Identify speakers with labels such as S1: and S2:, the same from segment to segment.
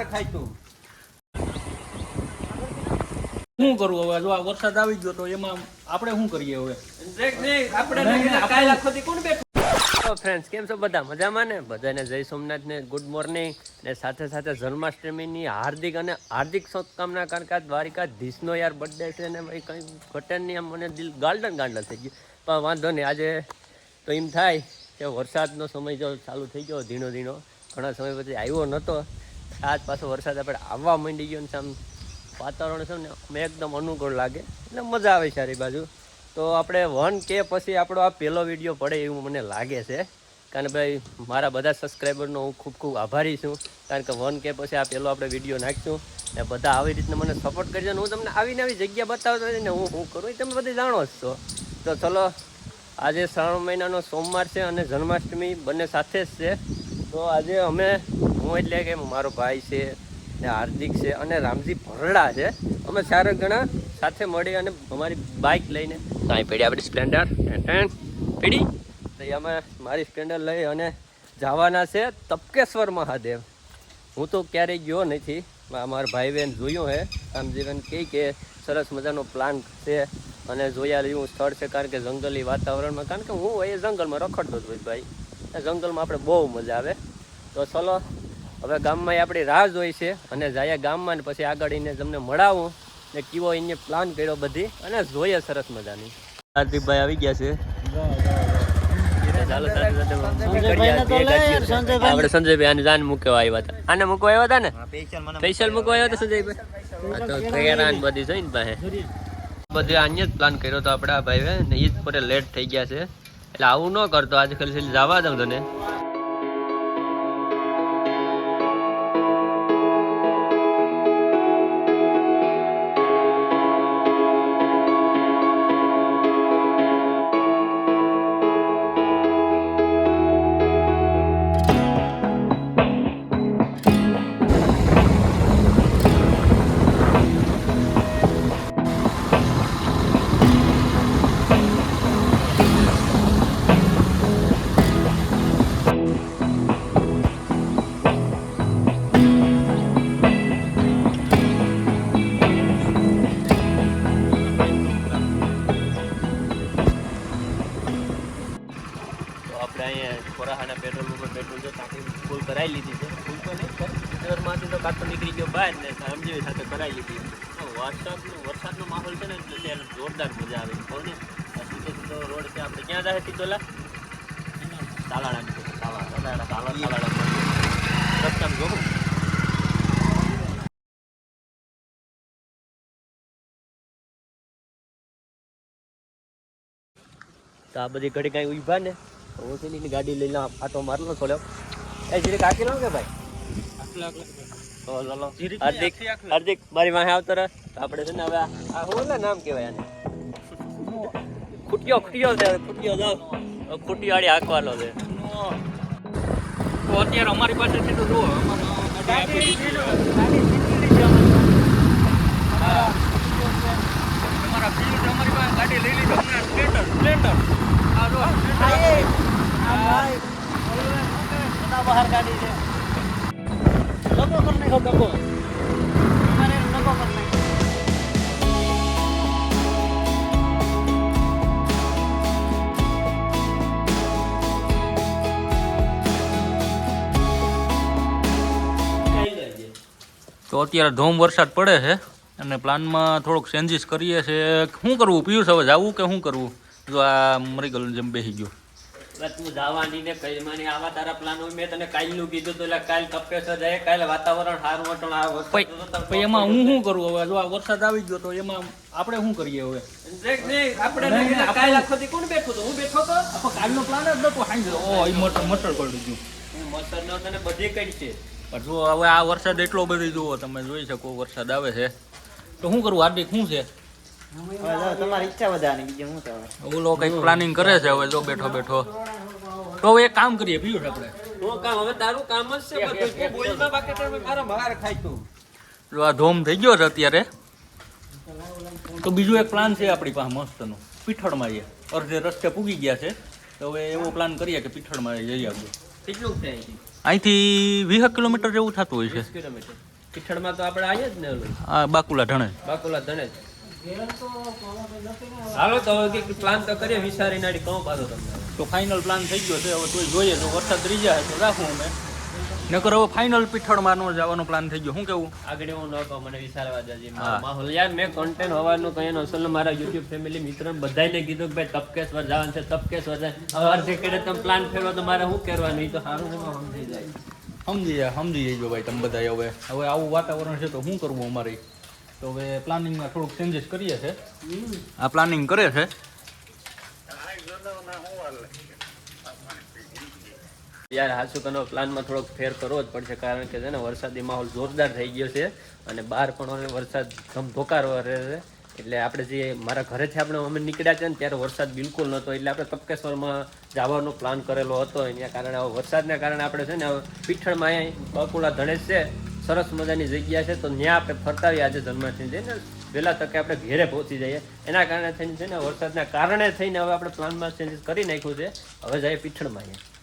S1: માર ખાય તું.
S2: શું કરવું હવે? જો આ વરસાદ આવી ગયો તો એમાં આપણે શું કરીએ હવે?
S1: આપણે કોણ બેઠું?
S3: તો ફ્રેન્ડ્સ કેમ છો? બધા મજામાં ને? બધાને જય સોમનાથ ને ગુડ મોર્નિંગ ને સાથે સાથે જન્માષ્ટમીની હાર્દિક અને હાર્દિક શુભકામના કારણ કે આ દ્વારિકાધીશનો યાર બર્થડે છે ને ભાઈ કંઈ ઘટનની આમ મને દિલ ગાર્ડન ગાર્ડન થઈ ગયું. પણ વાંધો નહીં આજે તો એમ થાય કે વરસાદનો સમય જો ચાલુ થઈ ગયો ધીણો ધીણો. ઘણા સમય પછી આવ્યો નહોતો. આજ પાછો વરસાદ આપણે આવવા માંડી ગયો ને આમ વાતાવરણ છે ને અમે એકદમ અનુકૂળ લાગે. એટલે મજા આવે સારી બાજુ. તો આપણે વન કે પછી આપણો આ પહેલો વીડિયો પડે એવું મને લાગે છે. કારણ કે ભાઈ, મારા બધા સબસ્ક્રાઈબરનો હું ખૂબ ખૂબ આભારી છું. કારણ કે વન કે પછી આ પહેલો આપણે વીડિયો નાખીશું. ને બધા આવી રીતના મને સપોર્ટ કરજો હું તમને આવી નવી જગ્યા બતાવતો ને હું શું કરું એ તમે બધા જાણો જ છો. તો ચલો, આજે શ્રાવણ મહિનાનો સોમવાર છે અને જન્માષ્ટમી બંને સાથે જ છે. તો આજે અમે, હું એટલે કે મારો ભાઈ છે, ને હાર્દિક છે અને રામજી ભરડા છે. અમે ચાર ઘણા સાથે મળી અને અમારી બાઇક લઈને કાંઈ પડી આપણી સ્પ્લેન્ડર. પડી. તો અમે મારી સ્પ્લેન્ડર લઈ અને જવાના છે તપકેશ્વર મહાદેવ. હું તો ક્યારેય ગયો નથી. અમારા ભાઈ બહેન જોયું હે. રામજીવન કહે કે સરસ મજાનો પ્લાન છે અને જોયા જેવું સ્થળ છે, કારણ કે જંગલી વાતાવરણમાં. કારણ કે હું એ જંગલમાં રખડતો જ હોય ભાઈ. જંગલમાં આપણે બહુ મજા આવે. તો ચલો હવે ગામમાં આપણી રાહ જોઈ છે અને જાય ગામમાં ને પછી આગળ એને તમને મળાવું. ને કેવો એને પ્લાન કર્યો બધી અને જોઈએ સરસ મજાની. હાર્દિકભાઈ આવી ગયા છે. આપણે સંજયભાઈ આને જાન મૂકવા આવ્યા હતા. આને મૂકવા આવ્યા હતા ને? સ્પેશિયલ મૂકવા આવ્યા હતા સંજયભાઈ? આ તો કેરાન બધી છે પાસે. બધે અહીંયા જ પ્લાન કર્યો તો આપણે ભાઈ ને ઈ જ પોતે લેટ થઈ ગયા છે. એટલે આવું ન કરતો. આજે ખાલી જવા દઉં તને. વરસાદનો વરસાદનો માહોલ છે ને, એટલે જોરદાર મજા આવે કહું ને? આ સીધો સીધો રોડ છે? આપણે ક્યાં જાય સીધોલા તાલાળા તો આ બધી ઘડી કાંઈ ઊભા ને એની ગાડી લઈને આટો મારલો થોડો એ જીરે કાકી લો કે ભાઈ? તો હાર્દિક હાર્દિક મારી વાહે આવતો રહે. આપણે છે ને હવે આ આ નામ કહેવાય આને? ખૂટ્યો ખૂટ્યો છે ખૂટ્યો જાવ ખૂટી વાળી હાંકવાનો છે.
S2: તો અત્યારે અમારી પાસે તો જુઓ અમારા ફીલ્ડ અમારી પાસે ગાડી લઈ લીધી. હમણાં સ્પ્લેન્ડર સ્પ્લેન્ડર આ જો
S4: બહાર ગાડી છે. ડબ્બો કરી નાખો કરી નાખો.
S2: તો અત્યારે ધોમ વરસાદ પડે છે અને પ્લાનમાં થોડોક ચેન્જીસ કરીએ છે શું કરવું? પિયુષ હવે જવું કે શું કરવું? જો આ મરી ગયેલું જેમ બેસી ગયો.
S3: તું જવાની ને કઈ? મને આવા તારા પ્લાન હોય. મેં તને કાલનું કીધું તો એટલે કાલ કપેસર જાય કાલે વાતાવરણ સારું
S2: પછી એમાં હું શું કરું હવે? જો આ વરસાદ આવી ગયો તો એમાં આપણે શું કરીએ હવે?
S1: આપણે કાલ આખો દી કોણ બેઠું તો હું બેઠો તો?
S2: કાલનો પ્લાન જ નતો સાંજે ઓ એ મટર મટર કરી દીધું
S3: મસર નો તને બધી કઈ છે.
S2: પણ જો હવે આ વરસાદ એટલો બધો જુઓ તમે જોઈ શકો વરસાદ આવે છે. તો શું કરવું હાર્દિક શું છે?
S4: તમારી ઈચ્છા વધારે બીજું શું કહેવાય
S2: ઓલો કંઈક પ્લાનિંગ કરે છે હવે જો બેઠો બેઠો. તો હવે એક કામ કરીએ પિયુષ આપણે.
S3: હું કામ હવે તારું કામ જ છે બધું. તું બોલમાં બાકી તમે મારા
S1: માર ખાય તું
S2: જો આ ધોમ થઈ ગયો છે અત્યારે. તો બીજું એક પ્લાન છે આપણી પાસે મસ્તનો. પીઠળમાં જઈએ. અડધે રસ્તે પૂગી ગયા છે. તો હવે એવો પ્લાન કરીએ કે પીઠળમાં જઈ આવીએ.
S3: કેટલું થાય
S2: અહીંથી? વીસ કિલોમીટર જેવું થતું હોય છે.
S3: કિલોમીટર. પીઠળમાં તો આપણે આવીએ જ ને હા
S2: આ બાકુલા ધણે.
S3: બાકુલા ધણે હાલો તો હવે પ્લાન તો કરીએ વિચારી નાડી કહું પાછો તમને.
S2: તો ફાઇનલ પ્લાન થઈ ગયો છે હવે કોઈ જોઈએ તો વરસાદ રહી જાય તો રાખું અમે. નકર હવે ફાઇનલ પીઠળમાં નો જવાનો પ્લાન થઈ ગયો. શું કેવું?
S3: આગળ હું ન કહું મને વિચારવા જાજી માહોલ. યાર મેં કોન્ટેન્ટ હોવાનું કહીએ અસલ મારા યુટ્યુબ ફેમિલી મિત્રો બધાને કીધું કે ભાઈ તપકેશ્વર જવાનું છે તપકેશ્વર જાય. હવે અર્ધે કેડે તમે પ્લાન ફેરવો તો મારે શું કરવાનું? એ તો સારું સમજી જાય
S2: સમજી જાય સમજી જઈજો ભાઈ તમે બધા હવે. હવે આવું વાતાવરણ છે તો શું કરવું અમારે? તો હવે પ્લાનિંગમાં થોડુંક ચેન્જીસ કરીએ છે. આ પ્લાનિંગ કરે છે?
S3: યાર હાસુ કનો પ્લાનમાં થોડોક ફેર કરવો જ પડશે કારણ કે છે ને વરસાદી માહોલ જોરદાર થઈ ગયો છે અને બહાર પણ વરસાદ ધમધોકારો રહે છે. એટલે આપણે જે મારા ઘરેથી આપણે અમે નીકળ્યા છે ને ત્યારે વરસાદ બિલકુલ નહોતો. એટલે આપણે તપકેશ્વરમાં જવાનો પ્લાન કરેલો હતો. એના કારણે વરસાદના કારણે આપણે છે ને પીઠળમાં અહીંયા બકુલા ધણેશ છે. સરસ મજાની જગ્યા છે, તો ત્યાં આપણે ફરતા આવીએ આજે જન્માષ્ટમી જઈને વહેલા તકે આપણે ઘેરે પહોંચી જઈએ. એના કારણે થઈને છે ને, વરસાદના કારણે થઈને હવે આપણે પ્લાનમાં ચેન્જીસ કરી નાખ્યું છે. હવે જઈએ પીઠળમાં અહીંયા.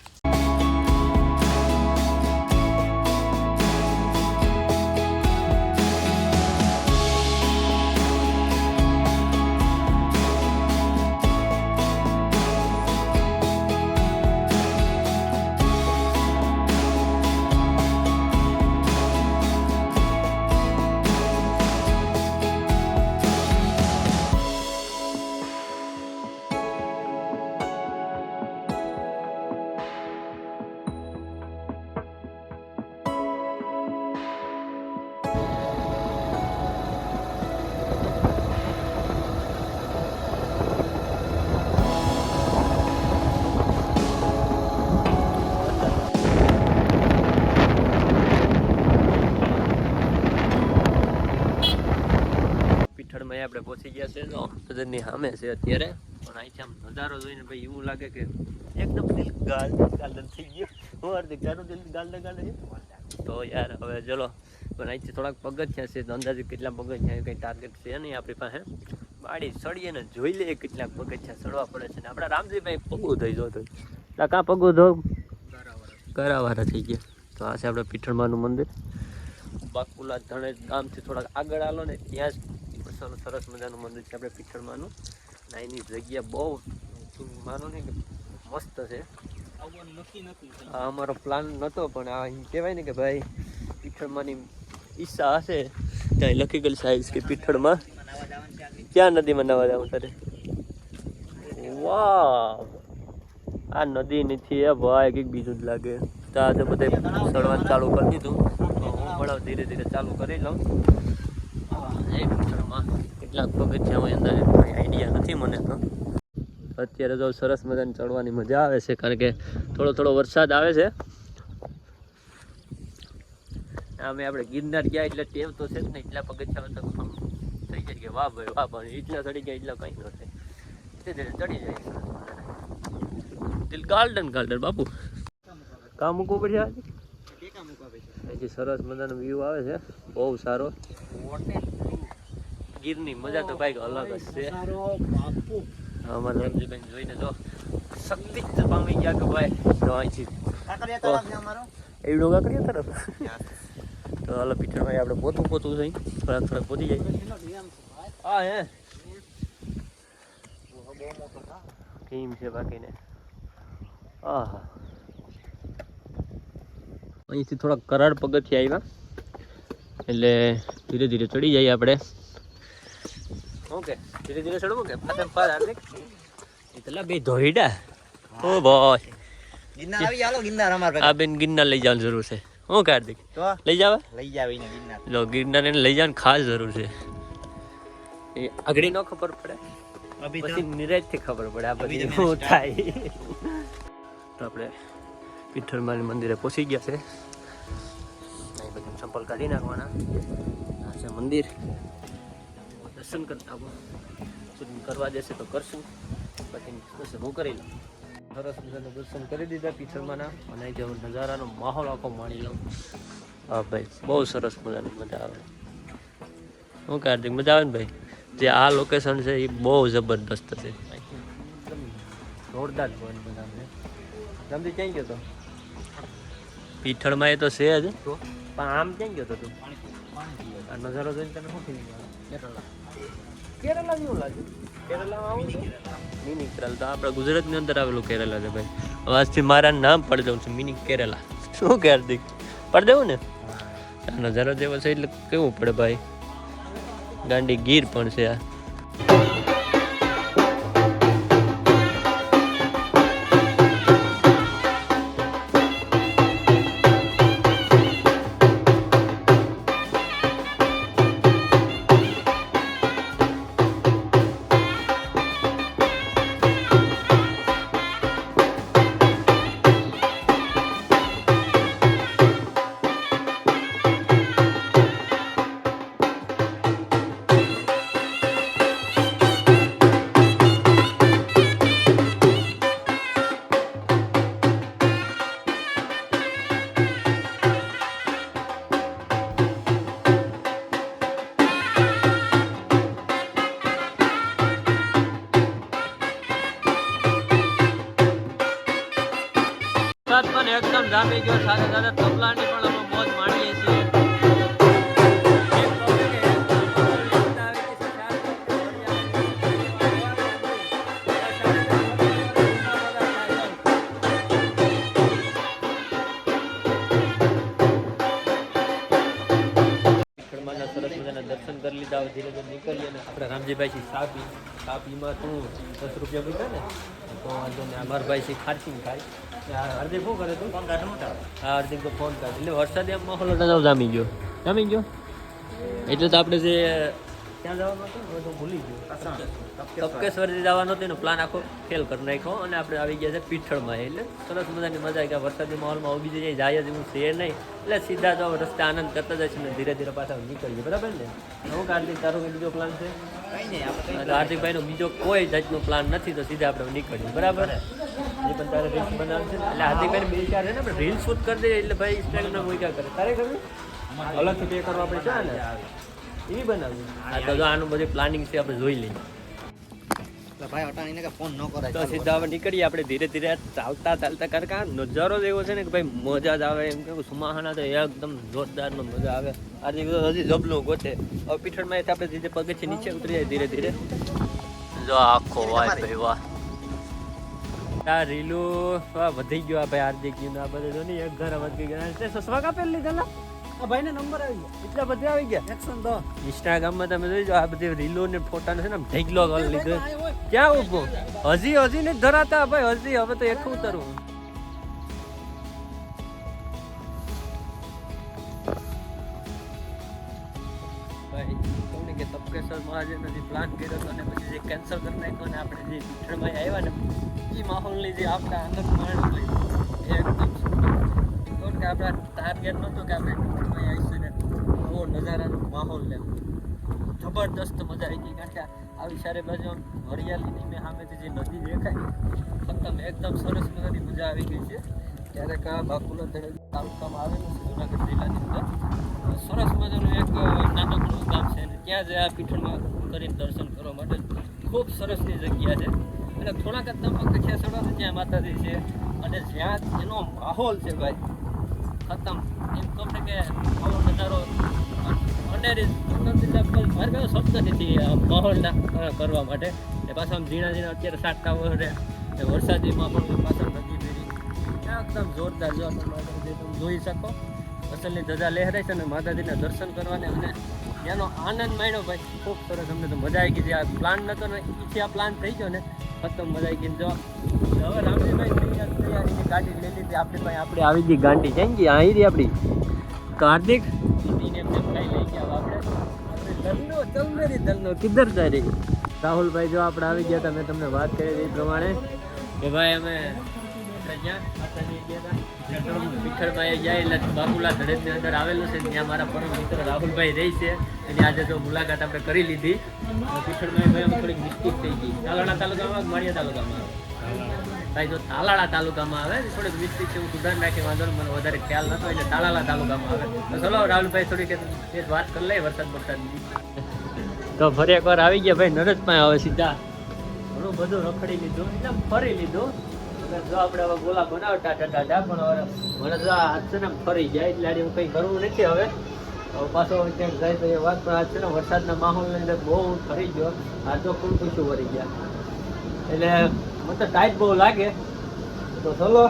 S3: આપણે પહોંચી ગયા છે, તો નજરની સામે છે અત્યારે. પણ અહીંથી આમ નજારો જોઈને ભાઈ એવું લાગે કે એકદમ દિલ ગાલ ગાર્ડન થઈ ગયું. હું હાર્દિક, તારું દિલ ગાર્ડન ગાર્ડન તો યાર, હવે ચલો. પણ અહીંથી થોડાક પગથિયા છે અંદાજે કેટલા પગથિયા કંઈ ટાર્ગેટ છે નહીં આપણી પાસે. બાળી સળીએ ને જોઈ લઈએ કેટલાક પગથિયા સડવા પડે છે ને. આપણા રામજીભાઈ પગું થઈ જતો એટલે કાં પગું ધો? કરાવાળા થઈ ગયા. તો આ છે આપણે પીઠળમાનું મંદિર. બાકુલા ધણે ગામથી થોડાક આગળ આલો ને, ત્યાં જ મસાલો સરસ મજાનું મંદિર છે આપણે પીઠળમાનું. અને એની જગ્યા બહુ માનો ને કે મસ્ત છે. આ અમારો પ્લાન નહોતો પણ આ કહેવાય ને કે ભાઈ પીઠળમાંની ઈચ્છા હશે. ત્યાં લખી ગયેલી સાઈઝ કે પીઠળમાં. ક્યાં નદીમાં નવા જવું તારે? વાહ આ નદી નથી એ ભાઈ કંઈક બીજું જ લાગે. ત્યાં તો બધે ચડવાનું ચાલુ કરી દીધું. હું પણ ધીરે ધીરે ચાલુ કરી લઉં. કેટલાક પગથિયા હોય અંદર કોઈ આઈડિયા નથી મને તો. અત્યારે તો સરસ મજાની ચડવાની મજા આવે છે કારણ કે થોડો થોડો વરસાદ આવે છે. આમે આપણે ગિરનાર ગયા એટલે ટેવ તો છે જ ને એટલા પગથિયા તો થઈ જાય કે વાહ ભાઈ વાહ ભાઈ એટલા ચડી ગયા એટલા કંઈ ન થાય. ધીરે ધીરે ચડી જાય. દિલ ગાર્ડન ગાર્ડન બાપુ. કામ મૂકવું પડશે આજે? સરસ મજાનો વ્યૂ આવે છે બહુ સારો. ગીરની મજા તો ભાઈ અલગ જ છે. અમારે રમજીબેન જોઈને જો શક્તિ જ પામી ગયા કે ભાઈ. તો અહીંથી એવડું કાકડીયા તરફ? તો હાલો પીઠળમાં આપણે પોતું પોતું થઈ થોડાક થોડાક પહોંચી જાય. હા હે. કેમ છે બાકીને? આહા. અહીંથી થોડા કરાર પગથિયા આવ્યા એટલે ધીરે ધીરે ચડી જઈએ આપણે. ઓકે ધીરે ધીરે ચડવું કે? પાછળ પાર હાર્દિક. એટલા બે ધોઈડા. ઓ બોય
S4: ગિરનાર આવી હાલો ગિરનાર અમાર
S3: આ બેન ગિરનાર લઈ જવાની જરૂર છે. હું કે હાર્દિક? લઈ જાવ?
S4: લઈ જાવ ને ગિરનાર.
S3: જો ગિરનાર એને લઈ જવાની ખાસ જરૂર છે. એ આગળ ન ખબર પડે.
S4: અભી
S3: પછી નિરાજથી ખબર પડે આ બધી શું થાય. તો આપણે વિઠ્ઠલમાની મંદિરે પહોંચી ગયા છે. અહીં બધું ચંપલ કાઢી નાખવાના. આ છે મંદિર. દર્શન કરતા આવો કરવા દેશે તો કરશું. પછી હું કરી લઉં. સરસ મજાનું દર્શન કરી દીધા પીઠળમાંના અને જે નજારાનો માહોલ આખો માણી લઉં. હા ભાઈ બહુ સરસ મજાની મજા આવે. હું કાર્તિક મજા આવે ને ભાઈ? જે આ લોકેશન છે એ બહુ જબરદસ્ત છે. જોરદાર પોઈન્ટ બનાવે જલ્દી ક્યાં ગયો તો? પીઠળમાં એ તો છે જ. પણ આમ ક્યાં ગયો તો તું? આ નજારો જોઈને તને શું થઈ ગયું કેરલા. કેરલા જેવું લાગે? કેરલામાં આવું મિની કેરલા. તો આપણા ગુજરાતની અંદર આવેલું કેરલા છે ભાઈ. હવે આજથી મારા નામ પડી દઉં છું મિની કેરલા. શું કે હાર્દિક પડી દેવું ને? નજારો જેવો છે એટલે કેવું પડે ભાઈ? ગાંડી ગીર પણ છે આ. જામી ગયો સાથે સાથે તબલાની પણ અમે મોજ માણીએ છીએ. છે દર્શન કરી લીધા, હવે ધીરે ધીરે નીકળીએ ને આપણે રામજીભાઈ સાપી. સાપીમાં તું દસ રૂપિયા મૂક્યા ને? તો વાંધો ને અમારા ભાઈ થી ખાય હાર્દિક શું કરે તું? ફોન કાઢ હા હાર્દિક તો ફોન કાઢ. એટલે વરસાદે આમ માહોલ હતો જામી ગયો. જામી ગયો? એટલે તો આપણે જે ત્યાં જવાનું હતું? તો ભૂલી ગયો. તપકેશ્વરથી જવાનું હતું એનો પ્લાન આખો ફેલ કરી નાખ્યો અને આપણે આવી ગયા છે પીઠળમાં. એટલે સરસ મજાની મજા આવી ગયા વરસાદી માહોલમાં ઊભી જઈએ જાય જ હું છે નહીં. એટલે સીધા જો રસ્તે આનંદ કરતા જઈશું ને ધીરે ધીરે પાછા નીકળીએ. બરાબર ને? હું કાર્તિક તારો કંઈ બીજો પ્લાન છે? હાર્દિકભાઈ હાર્દિકભાઈનો બીજો કોઈ જાતનો પ્લાન નથી તો સીધા આપણે નીકળીએ. બરાબર. એ પણ તારે રીલ્સ બનાવશે એટલે હાર્દિકભાઈ બે ચાર છે ને રીલ શૂટ કરી દે એટલે ભાઈ ઇન્સ્ટાગ્રામ મૂક્યા કરે? તારે કરવું અલગથી પે કરવા આપણે છે ને? એવી બનાવવી આ તો આનું બધું પ્લાનિંગ છે આપણે જોઈ લઈએ.
S4: ભાઈ અટાણીને કે ફોન ન કરાય.
S3: તો સીધા હવે નીકળીએ આપણે ધીરે ધીરે ચાલતા ચાલતા કારણ કે નજારો જ એવો છે ને કે ભાઈ મજા જ આવે. એમ કે સુમાહાના તો એકદમ જોરદારમાં મજા આવે. આજે હજી જબલું ગોતે. હવે પીઠળમાં આપણે ધીરે નીચે ઉતરી જાય ધીરે ધીરે. જો આખો વાય ભાઈ વાહ. આ રીલુ વધી ગયો આ ભાઈ હાર્દિક આ બધે જો ને એક ઘર વધી ગયા. તે સસવા કાપેલ લીધેલા
S4: આ ભાઈને નંબર આવી ગયો.
S3: એટલા બધા આવી ગયા?
S4: એકસો દો
S3: ઇન્સ્ટાગ્રામમાં તમે જોઈજો આ બધી રીલો ને ફોટા છે ને ઢેગલો કરી લીધો. ક્યાં ઊભો હજી હજી ને ધરાતા ભાઈ હજી. હવે તો એક ઉતરવું કે તપકેશ્વર મહાદેવનો જે પ્લાન કર્યો હતો અને પછી જે કેન્સલ કરી નાખ્યો અને આપણે જે પીઠળમાં આવ્યા ને એ માહોલની જે આપણા આનંદ માણ્યો એ એકદમ કારણ કે આપણા ટાર્ગેટ નહોતો કે આપણે પીઠળમાં આવીશું ને બહુ નજારાનો માહોલ લે જબરદસ્ત મજા આવી ગઈ. કારણ કે આવી સારી બાજુ હરિયાળીની મેં સામેથી જે નદી દેખાય ખતમ એકદમ સરસ મજાની મજા આવી ગઈ છે. ક્યારેક આ બાકુલા તળે તાલુકામાં આવેલું છે જુનાગઢ જિલ્લાની અંદર. સરસ મજાનું એક નાનકડું ગામ છે ત્યાં જ આ પીઠળમાં કરીને દર્શન કરવા માટે ખૂબ સરસની જગ્યા છે. અને થોડાક જ તમે કચ્છા સડો ને ત્યાં માતાજી છે. અને જ્યાં એનો માહોલ છે ભાઈ, ખતમ. એમ કહો ને કે આવો નજારો મારી શબ્દ નથી માહોલના કરવા માટે. એ પાછા આમ ઝીણા ઝીણા અત્યારે સાટકા વરે એ વરસાદીમાં પણ પાછળ નદી ભેરી એકદમ જોરદાર જો તમે જોઈ શકો. અસલની ધજા લહેરાય છે અને માતાજીના દર્શન કરવાને અને એનો આનંદ માણ્યો ભાઈ. ખૂબ સરસ અમને તો મજા આવી ગઈ આ પ્લાન નતો ને ઈથી આ પ્લાન થઈ ગયો ને ખતમ મજા આવી ગઈ જો. હવે રામજીભાઈ તૈયાર ગાડી લઈ લીધી. આપણી પાસે આપણે આવી ગઈ ગાંડી. ક્યાં ગઈ? આવી રહી આપણી. કાર્તિક આપણે ચલમેરી કિધર જાય રાહુલભાઈ જો આપણે આવી ગયા તમે મેં તમને વાત કરી એ પ્રમાણે. કે ભાઈ અમે મુલાકાત આપણે કરી લીધી. તાલુકામાં માળિયા તાલુકામાં? તાલાળા તાલુકામાં આવે થોડીક મિસ્ટેક છે, હું સુધાર નાખી, વાંધો મને વધારે ખ્યાલ નતો, એટલે તાલાળા તાલુકામાં આવે. તો ચલો, રાહુલભાઈ થોડીક વાત કરી લઈએ, વરસાદ વરસાદ તો ફરી એકવાર આવી ગયા ભાઈ નરજ પાસે આવે સીધા. ઘણું બધું રખડી લીધું, એટલે ફરી લીધું. જો આપણે હવે ગોલા બનાવતા મને તો આ છે ને ફરી જાય, એટલે હું કંઈ કરવું નથી હવે. પાછો વાત, પણ આજ છે ને વરસાદના માહોલની અંદર બહુ ફરી ગયો. આ ખૂબ ખુશું ભરી ગયા. એટલે મને તો ટાઈટ બહુ લાગે. તો ચલો,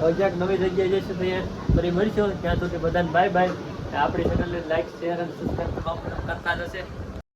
S3: હવે ક્યાંક નવી જગ્યાએ જઈશું તો અહીંયા ફરી મળીશું. ત્યાં સુધી બધાને બાય બાય આપણી ચેનલને લાઈક શેર અને સબસ્ક્રાઈબ કરતા જશે